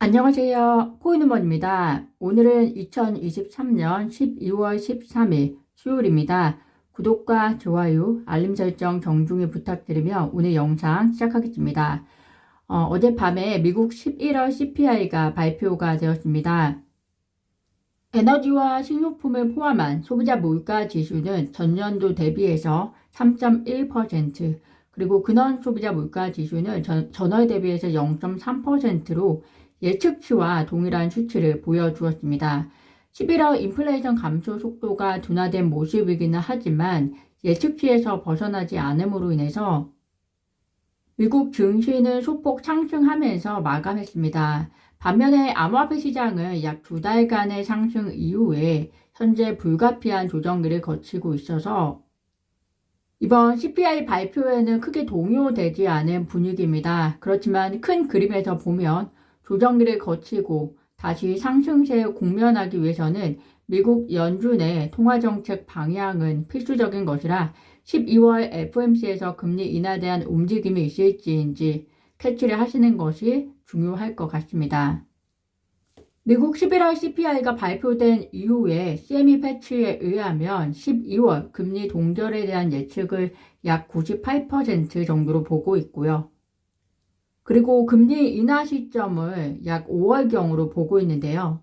안녕하세요. 코인우먼입니다. 오늘은 2023년 12월 13일 수요일입니다. 구독과 좋아요, 알림 설정 정중히 부탁드리며 오늘 영상 시작하겠습니다. 어, 젯밤에 미국 11월 CPI가 발표가 되었습니다. 에너지와 식료품을 포함한 소비자 물가 지수는 전년도 대비해서 3.1%, 그리고 근원 소비자 물가 지수는 전, 전월 대비해서 0.3%로 예측치와 동일한 수치를 보여주었습니다. 11월 인플레이션 감소 속도가 둔화된 모습이기는 하지만 예측치에서 벗어나지 않음으로 인해서 미국 증시는 소폭 상승하면서 마감했습니다. 반면에 암호화폐 시장은 약 두 달간의 상승 이후에 현재 불가피한 조정기를 거치고 있어서 이번 CPI 발표에는 크게 동요되지 않은 분위기입니다. 그렇지만 큰 그림에서 보면 조정기를 거치고 다시 상승세에 공면하기 위해서는 미국 연준 의 통화정책 방향은 필수적인 것이라 12월 FOMC에서 금리 인하에 대한 움직임이 있을지인지 캐치를 하시는 것이 중요할 것 같습니다. 미국 11월 CPI가 발표된 이후에 CME 패치에 의하면 12월 금리 동결에 대한 예측을 약 98% 정도로 보고 있고요. 그리고 금리 인하 시점을 약 5월경으로 보고 있는데요.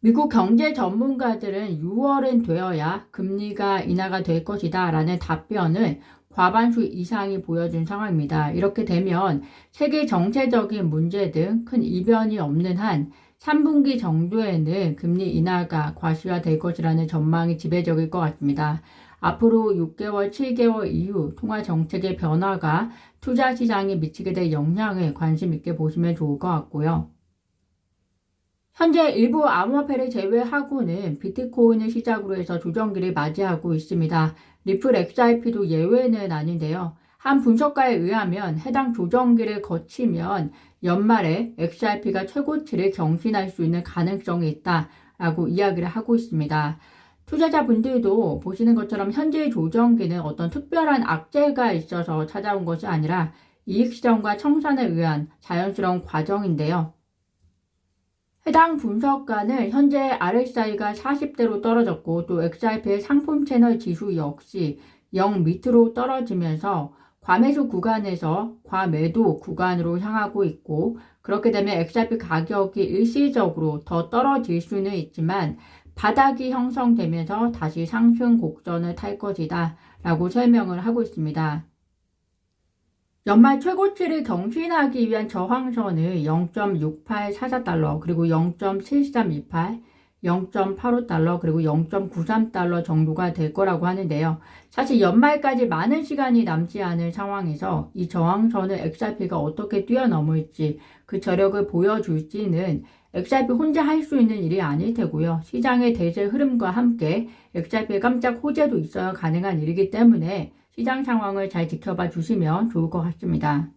미국 경제 전문가들은 6월은 되어야 금리가 인하가 될 것이다 라는 답변을 과반수 이상이 보여준 상황입니다. 이렇게 되면 세계 정체적인 문제 등 큰 이변이 없는 한 3분기 정도에는 금리 인하가 과시화될 것이라는 전망이 지배적일 것 같습니다. 앞으로 6개월, 7개월 이후 통화 정책의 변화가 투자 시장에 미치게 될 영향을 관심 있게 보시면 좋을 것 같고요. 현재 일부 암호화폐를 제외하고는 비트코인을 시작으로 해서 조정기를 맞이하고 있습니다. 리플 XRP도 예외는 아닌데요. 한 분석가에 의하면 해당 조정기를 거치면 연말에 XRP가 최고치를 경신할 수 있는 가능성이 있다라고 이야기를 하고 있습니다. 투자자분들도 보시는 것처럼 현재의 조정기는 어떤 특별한 악재가 있어서 찾아온 것이 아니라 이익 실현과 청산에 의한 자연스러운 과정인데요. 해당 분석가는 현재 RSI가 40대로 떨어졌고 또 XRP의 상품 채널 지수 역시 0 밑으로 떨어지면서 과매수 구간에서 과매도 구간으로 향하고 있고 그렇게 되면 XRP 가격이 일시적으로 더 떨어질 수는 있지만 바닥이 형성되면서 다시 상승 곡선을 탈 것이다 라고 설명을 하고 있습니다. 연말 최고치를 경신하기 위한 저항선을 0.6844달러 그리고 0.7328 0.85달러 그리고 0.93달러 정도가 될 거라고 하는데요. 사실 연말까지 많은 시간이 남지 않을 상황에서 이 저항선을 XRP가 어떻게 뛰어넘을지 그 저력을 보여줄지는 XRP 혼자 할 수 있는 일이 아닐 테고요. 시장의 대세 흐름과 함께 XRP의 깜짝 호재도 있어야 가능한 일이기 때문에 시장 상황을 잘 지켜봐 주시면 좋을 것 같습니다.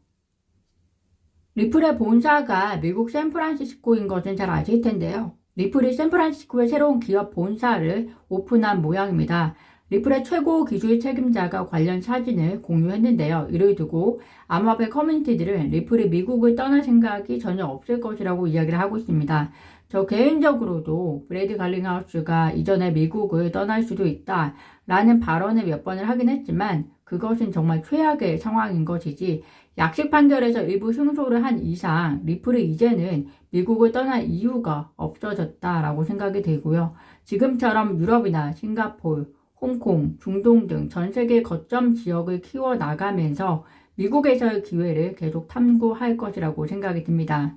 리플의 본사가 미국 샌프란시스코인 것은 잘 아실 텐데요. 리플이 샌프란시스코의 새로운 기업 본사를 오픈한 모양입니다. 리플의 최고 기술 책임자가 관련 사진을 공유했는데요. 이를 두고 암호화폐 커뮤니티들은 리플이 미국을 떠날 생각이 전혀 없을 것이라고 이야기를 하고 있습니다. 저 개인적으로도 브레이드 갈링하우스가 이전에 미국을 떠날 수도 있다 라는 발언을 몇 번을 하긴 했지만 그것은 정말 최악의 상황인 것이지 약식 판결에서 일부 승소를 한 이상 리플이 이제는 미국을 떠날 이유가 없어졌다라고 생각이 되고요. 지금처럼 유럽이나 싱가폴, 홍콩, 중동 등 전 세계 거점 지역을 키워 나가면서 미국에서의 기회를 계속 탐구할 것이라고 생각이 듭니다.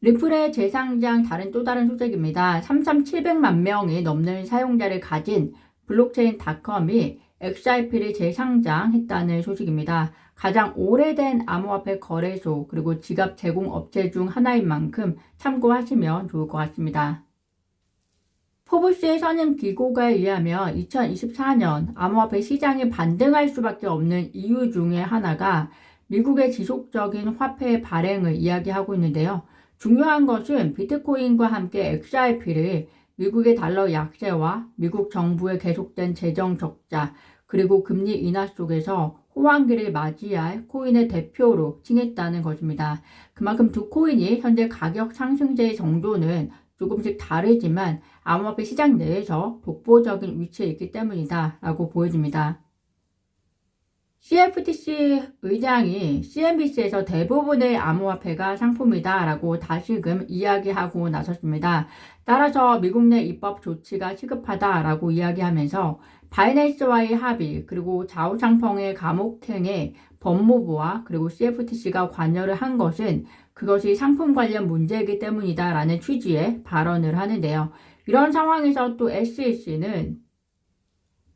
리플의 재상장 다른 또 다른 소식입니다. 3,700만 명이 넘는 사용자를 가진 블록체인 닷컴이 XRP를 재상장했다는 소식입니다. 가장 오래된 암호화폐 거래소 그리고 지갑 제공 업체 중 하나인 만큼 참고하시면 좋을 것 같습니다. 포브스의 선임 기고가에 의하면 2024년 암호화폐 시장이 반등할 수밖에 없는 이유 중에 하나가 미국의 지속적인 화폐 발행을 이야기하고 있는데요. 중요한 것은 비트코인과 함께 XRP를 미국의 달러 약세와 미국 정부의 계속된 재정 적자 그리고 금리 인하 속에서 호황기를 맞이할 코인의 대표로 칭했다는 것입니다. 그만큼 두 코인이 현재 가격 상승세 정도는 조금씩 다르지만 암호화폐 시장 내에서 독보적인 위치에 있기 때문이다 라고 보여집니다. CFTC 의장이 CNBC에서 대부분의 암호화폐가 상품이다 라고 다시금 이야기하고 나섰습니다. 따라서 미국 내 입법 조치가 시급하다 라고 이야기하면서 바이낸스와의 합의 그리고 좌우상펑의 감옥행에 법무부와 그리고 CFTC가 관여를 한 것은 그것이 상품 관련 문제이기 때문이다 라는 취지의 발언을 하는데요. 이런 상황에서 또 SEC는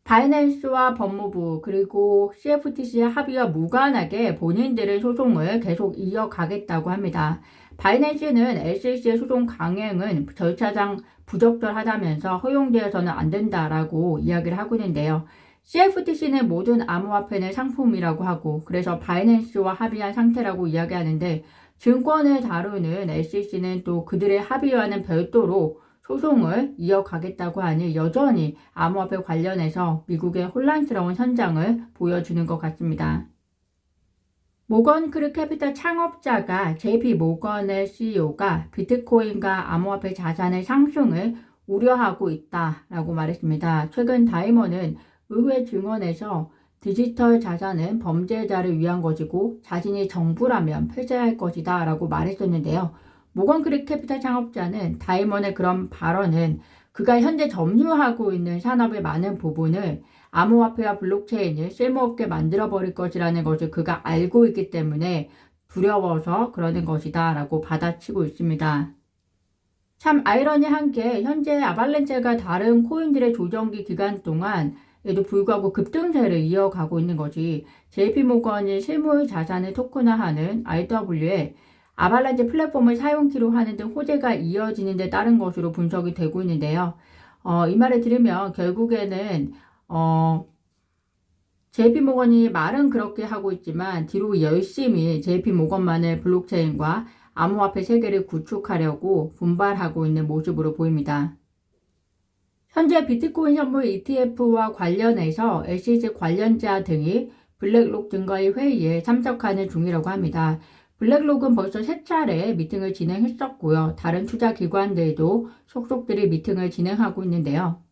바이낸스와 법무부 그리고 CFTC의 합의와 무관하게 본인들의 소송을 계속 이어가겠다고 합니다. 바이낸스는 SEC의 소송 강행은 절차상 부적절하다면서 허용되어서는 안 된다라고 이야기를 하고 있는데요. CFTC는 모든 암호화폐는 상품이라고 하고 그래서 바이낸스와 합의한 상태라고 이야기하는데 증권을 다루는 SEC는 또 그들의 합의와는 별도로 소송을 이어가겠다고 하니 여전히 암호화폐 관련해서 미국의 혼란스러운 현장을 보여주는 것 같습니다. 모건 크르 캐피탈 창업자가 JP 모건의 CEO가 비트코인과 암호화폐 자산의 상승을 우려하고 있다라고 말했습니다. 최근 다이머는 의회 증언에서 디지털 자산은 범죄자를 위한 것이고 자신이 정부라면 폐쇄할 것이다 라고 말했었는데요. 모건 크릭 캐피탈 창업자는 다이먼의 그런 발언은 그가 현재 점유하고 있는 산업의 많은 부분을 암호화폐와 블록체인을 쓸모없게 만들어버릴 것이라는 것을 그가 알고 있기 때문에 두려워서 그러는 것이다 라고 받아치고 있습니다. 참 아이러니한 게 현재 아발렌체가 다른 코인들의 조정기 기간 동안 에도 불구하고 급등세를 이어가고 있는 거지. JP모건이 실물 자산을 토큰화하는 RW에 아발란체 플랫폼을 사용키로 하는 등 호재가 이어지는 데 따른 것으로 분석이 되고 있는데요. 어, 이 말을 들으면 결국에는 어, JP모건이 말은 그렇게 하고 있지만 뒤로 열심히 JP모건만의 블록체인과 암호화폐 세계를 구축하려고 분발하고 있는 모습으로 보입니다. 현재 비트코인 선물 ETF와 관련해서 SEC 관련자 등이 블랙록 등과의 회의에 참석하는 중이라고 합니다. 블랙록은 벌써 세 차례 미팅을 진행했었고요. 다른 투자 기관들도 속속들이 미팅을 진행하고 있는데요.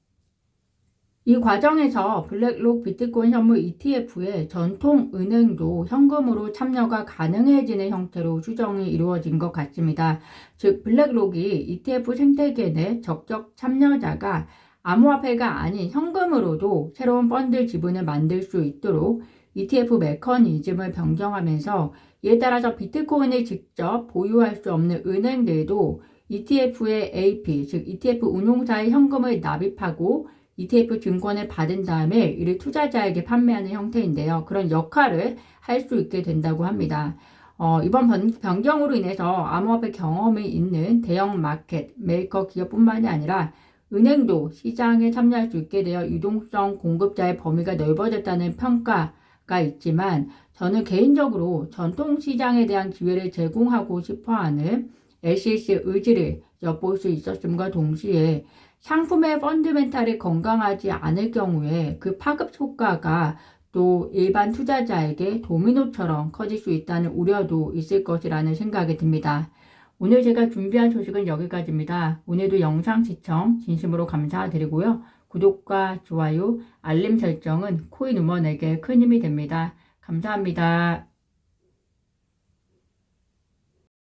이 과정에서 블랙록 비트코인 선물 ETF의 전통 은행도 현금으로 참여가 가능해지는 형태로 추정이 이루어진 것 같습니다. 즉, 블랙록이 ETF 생태계 내 적격 참여자가 암호화폐가 아닌 현금으로도 새로운 펀드 지분을 만들 수 있도록 ETF 메커니즘을 변경하면서 이에 따라서 비트코인을 직접 보유할 수 없는 은행들도 ETF의 AP, 즉 ETF 운용사의 현금을 납입하고 ETF 증권을 받은 다음에 이를 투자자에게 판매하는 형태인데요. 그런 역할을 할 수 있게 된다고 합니다. 어, 이번 변경으로 인해서 암호화폐 경험이 있는 대형 마켓, 메이커 기업뿐만이 아니라 은행도 시장에 참여할 수 있게 되어 유동성 공급자의 범위가 넓어졌다는 평가 가 있지만 저는 개인적으로 전통시장에 대한 기회를 제공하고 싶어 하는 SEC의 의지를 엿볼 수 있었음과 동시에 상품의 펀드멘탈이 건강하지 않을 경우에 그 파급 효과가 또 일반 투자자에게 도미노처럼 커질 수 있다는 우려도 있을 것이라는 생각이 듭니다. 오늘 제가 준비한 소식은 여기까지입니다. 오늘도 영상 시청 진심으로 감사드리고요. 구독과 좋아요, 알림 설정은 코인 우먼에게 큰 힘이 됩니다. 감사합니다.